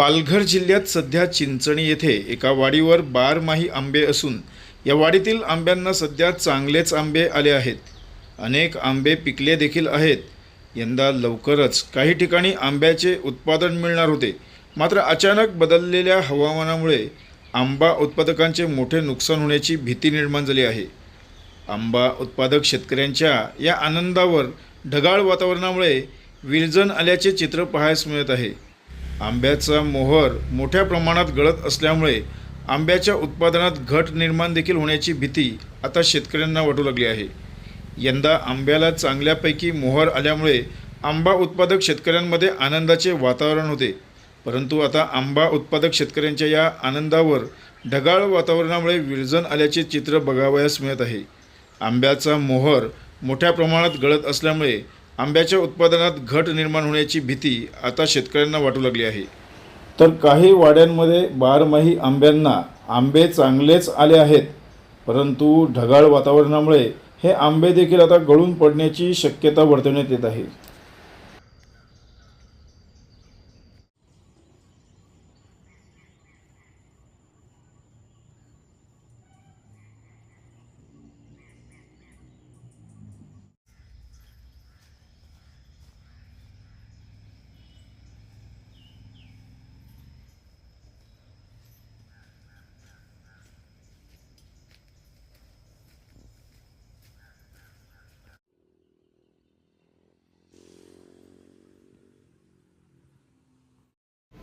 पालघर जिल्ह्यात सध्या चिंचणी येथे एका वाडीवर बारमाही आंबे असून या वाडीतील आंब्यांना सध्या चांगलेच आंबे आले आहेत. अनेक आंबे पिकले देखील आहेत. यंदा लवकरच काही ठिकाणी आंब्याचे उत्पादन मिळणार होते. मात्र अचानक बदललेल्या हवामानामुळे आंबा उत्पादकांचे मोठे नुकसान होण्याची भीती निर्माण झाली आहे. आंबा उत्पादक शेतकऱ्यांच्या या आनंदावर ढगाळ वातावरणामुळे विरजन आल्याचे चित्र पाहायस मिळत आहे. आंब्याचा मोहर मोठ्या प्रमाणात गळत असल्यामुळे आंब्याच्या उत्पादनात घट निर्माण देखील होण्याची भीती आता शेतकऱ्यांना वाटू लागली आहे. यंदा आंब्याला चांगल्यापैकी मोहर आल्यामुळे आंबा उत्पादक शेतकऱ्यांमध्ये आनंदाचे वातावरण होते. परंतु आता आंबा उत्पादक शेतकऱ्यांच्या या आनंदावर ढगाळ वातावरणामुळे विरजन आल्याचे चित्र बघावयास मिळत आहे. आंब्याचा मोहर मोठ्या प्रमाणात गळत असल्यामुळे आंब्याच्या उत्पादनात घट निर्माण होण्याची भीती आता शेतकऱ्यांना वाटू लागली आहे. तर काही वाड्यांमध्ये बारमाही आंब्यांना आंबे चांगलेच आले आहेत परंतु ढगाळ वातावरणामुळे हे आंबे देखील आता गळून पडण्याची शक्यता वर्तवण्यात येत आहे.